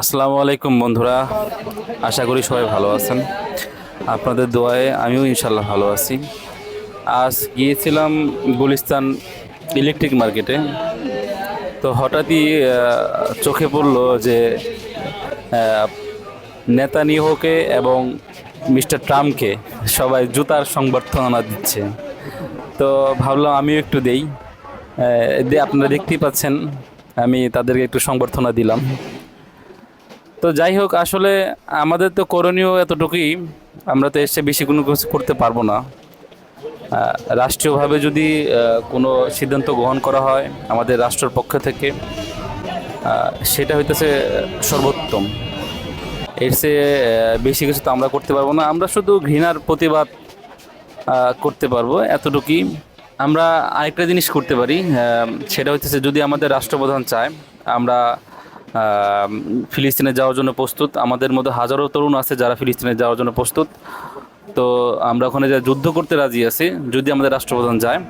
আসসালামু আলাইকুম বন্ধুরা আশা করি সবাই ভালো আছেন। আপনাদের দোয়ায় আমিও ইনশাল্লাহ ভালো আছি। আজ গিয়েছিলাম গুলিস্তান ইলেকট্রিক মার্কেটে। তো হঠাৎই চোখে পড়ল যে আহ, নেতানিয়াহুকে এবং মিস্টার ট্রাম্পকে সবাই জুতার সংবর্ধনা দিচ্ছে। তো ভাবলাম আমিও একটু দেই। আপনারা দেখতেই পাচ্ছেন আমি তাদেরকে একটু সংবর্ধনা দিলাম। তো যাই হোক, আসলে আমাদের তো করণীয় এতটুকুই। আমরা তো এসে বেশি কোনো কিছু করতে পারব না। রাষ্ট্রীয়ভাবে যদি কোনো সিদ্ধান্ত গ্রহণ করা হয় আমাদের রাষ্ট্রের পক্ষ থেকে সেটা হইতেছে সর্বোত্তম। এর চেয়ে বেশি কিছু তো আমরা করতে পারব না। আমরা শুধু ঘৃণার প্রতিবাদ করতে পারব এতটুকুই। আমরা আরেকটা জিনিস করতে পারি সেটা হচ্ছে যদি আমাদের রাষ্ট্রপ্রধান চায়, আমরা ফিলিস্তিনে যাওয়ার জন্য প্রস্তুত। আমাদের মধ্যে হাজারো তরুণ আছে যারা ফিলিস্তিনে যাওয়ার জন্য প্রস্তুত। তো আমরা ওখানে যা যুদ্ধ করতে রাজি আছি যদি আমাদের রাষ্ট্রপ্রধান যায়।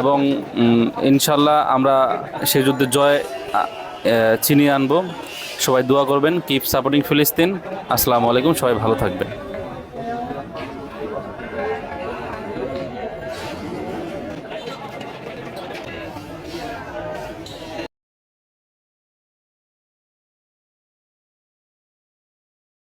এবং ইনশাল্লাহ আমরা সেই যুদ্ধে জয় আহ, আনব। সবাই দোয়া করবেন। কিপ সাপোর্টিং ফিলিস্তিন আসসালামু আলাইকুম। সবাই ভালো থাকবেন।